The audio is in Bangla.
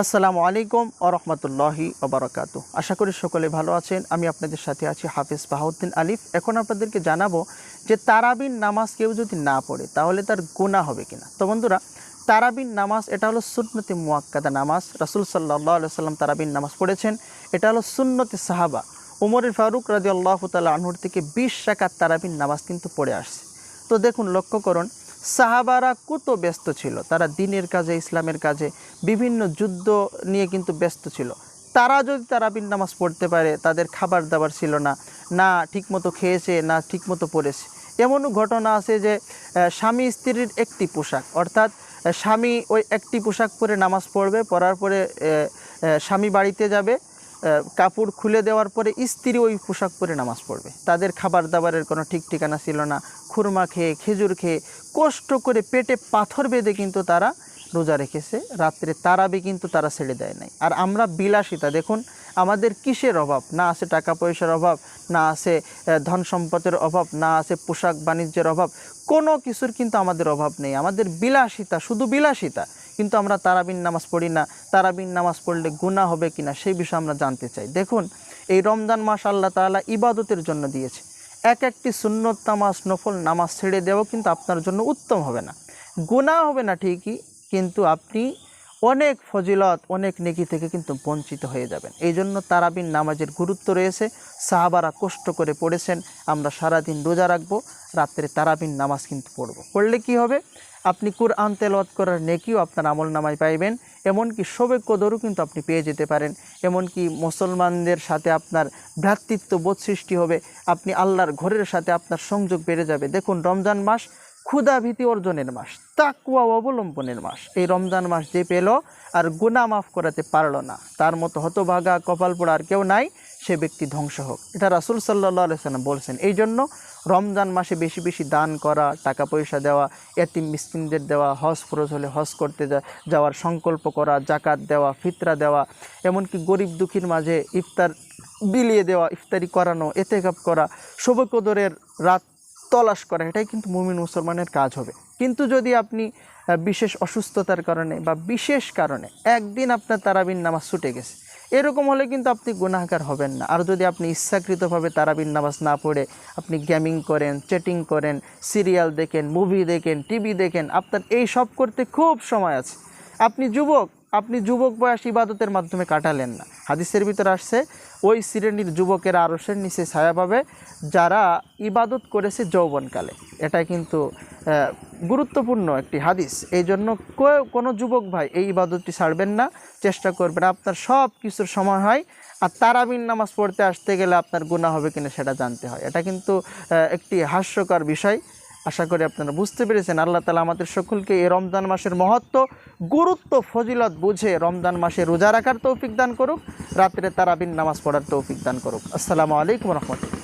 আসসালামু আলাইকুম ও রহমতুল্লাহি ওবরাকাতু আশা করি সকলে ভালো আছেন, আমি আপনাদের সাথে আছি হাফিজ বাহাউদ্দিন আলিফ। এখন আপনাদেরকে জানাব যে তারাবিন নামাজ কেউ যদি না পড়ে, তাহলে তার গুণা হবে কিনা? তো বন্ধুরা, তারাবিন নামাজ, এটা হলো সুন্নতি মুয়াক্কাদা নামাজ। রাসুল সাল্লাহ সাল্লাম তারাবিন নামাজ পড়েছেন। এটা হলো সুন্নতি সাহাবা। উমরের ফারুক রাজি আল্লাহ তালা আনহুর থেকে বিশ রাকাত তারাবিন নামাজ কিন্তু পড়ে আসছে। তো দেখুন, লক্ষ্য করুন সাহাবারা কত ব্যস্ত ছিল। তারা দিনের কাজে, ইসলামের কাজে বিভিন্ন যুদ্ধ নিয়ে কিন্তু ব্যস্ত ছিল। তারা যদি তারাবিন নামাজ পড়তে পারে, তাদের খাবার দাবার ছিল না। না ঠিকমতো খেয়েছে, না ঠিকমতো পড়েছে। এমনও ঘটনা আছে যে স্বামী স্ত্রীর একটি পোশাক, অর্থাৎ স্বামী ওই একটি পোশাক পরে নামাজ পড়বে, পড়ার পরে স্বামী বাড়িতে যাবে কাপড় খুলে দেওয়ার পরে স্ত্রী ওই পোশাক পরে নামাজ পড়বে। তাদের খাবার দাবারের কোনো ঠিক ঠিকানা ছিল না। খুরমা খেয়ে, খেজুর খেয়ে কষ্ট করে পেটে পাথর বেঁধে কিন্তু তারা রোজা রেখেছে। রাত্রে তারাবি কিন্তু তারা ছেড়ে দেয় নাই। আর আমরা বিলাসিতা, দেখুন, আমাদের কিসের অভাব? না আছে টাকা পয়সার অভাব, না আছে ধন সম্পদের অভাব, না আছে পোশাক বাণিজ্যের অভাব। কোনো কিছুর কিন্তু আমাদের অভাব নেই। আমাদের বিলাসিতা, শুধু বিলাসিতা। কিন্তু আমরা তারাবিন নামাজ পড়ি না, তারাবিন নামাজ পড়লে গুণা হবে কি না সেই বিষয়ে আমরা জানতে চাই। দেখুন, এই রমজান মাস আল্লাহ তালা ইবাদতের জন্য দিয়েছে। এক একটি সুন্নত নামাজ, নফল নামাজ ছেড়ে দেওয়া কিন্তু আপনার জন্য উত্তম হবে না। গুণা হবে না ঠিকই, কিন্তু আপনি অনেক ফজিলত, অনেক নেকি থেকে কিন্তু বঞ্চিত হয়ে যাবেন। এই জন্য তারাবিন নামাজের গুরুত্ব রয়েছে। সাহাবারা কষ্ট করে পড়েছেন। আমরা সারাদিন রোজা রাখব, রাত্রে তারাবিন নামাজ কিন্তু পড়ব। পড়লে কি হবে? আপনি কুরআন তেলাওয়াত করার নেকিও আপনার আমল নামায় পাইবেন। এমনকি শোবে কদরও কিন্তু আপনি পেয়ে যেতে পারেন। এমনকি মুসলমানদের সাথে আপনার ভ্রাতৃত্ব বোধ সৃষ্টি হবে। আপনি আল্লাহর ঘরের সাথে আপনার সংযোগ বেড়ে যাবে। দেখুন, রমজান মাস ক্ষুধা ভীতি অর্জনের মাস তাকুয়া অবলম্বনের মাস। এই রমজান মাস যে পেল আর গুনাহ মাফ করাতে পারল না, তার মতো হতভাগা কপাল পোড়া আর কেউ নাই, সে ব্যক্তি ধ্বংস হোক। এটা রাসুল সাল্লাহ আলাইসাল্লাম বলছেন। এই জন্য রমজান মাসে বেশি বেশি দান করা টাকা পয়সা দেওয়া, এতিম মিসকিনদের দেওয়া, হজ ফরজ হলে হজ করতে যাওয়ার সংকল্প করা জাকাত দেওয়া, ফিতরা দেওয়া, এমনকি গরিব দুঃখীর মাঝে ইফতার বিলিয়ে দেওয়া, ইফতারি করানো, এতেকাপ করা শোভকদরের রাত তলাশ করা এটাই কিন্তু মুমিন মুসলমানের কাজ হবে। কিন্তু যদি আপনি বিশেষ অসুস্থতার কারণে বা বিশেষ কারণে একদিন আপনার তারাবিন নামাজ ছুটে গেছে, এরকম হলে কিন্তু আপনি গুনাহগার হবেন না। আর যদি আপনি ইচ্ছাকৃতভাবে তারাবিন নামাজ না পড়ে আপনি গেমিং করেন, চ্যাটিং করেন, সিরিয়াল দেখেন, মুভি দেখেন, টিভি দেখেন, আপনার এই সব করতে খুব সময় আছে। আপনি যুবক আপনি যুবক বয়স ইবাদতের মাধ্যমে কাটালেন না। হাদিসের ভিতরে আসছে, ওই শ্রেণির যুবকেরা আরসের নিচে ছায়া পাবে, যারা ইবাদত করেছে যৌবনকালে। এটা কিন্তু গুরুত্বপূর্ণ একটি হাদিস। এই জন্য কোনো যুবক ভাই এই ইবাদতটি ছাড়বেন না, চেষ্টা করবেন, আপনার সব কিছুর সময় হয়, আর তারাবিন নামাজ পড়তে আসতে গেলে আপনার গুণা হবে কিনা সেটা জানতে হয়। এটা কিন্তু একটি হাস্যকর বিষয়। আশা করি আপনারা বুঝতে পেরেছেন। আল্লাহ তালা আমাদের সকলকে এই রমজান মাসের মহত্ব, গুরুত্ব, ফজিলত বুঝে রমজান মাসে রোজা রাখার তৌফিক দান করুক, রাত্রে তারাবিন নামাজ পড়ার তৌফিক দান করুক। আসসালামু আলাইকুম রহমতুল্লাহ।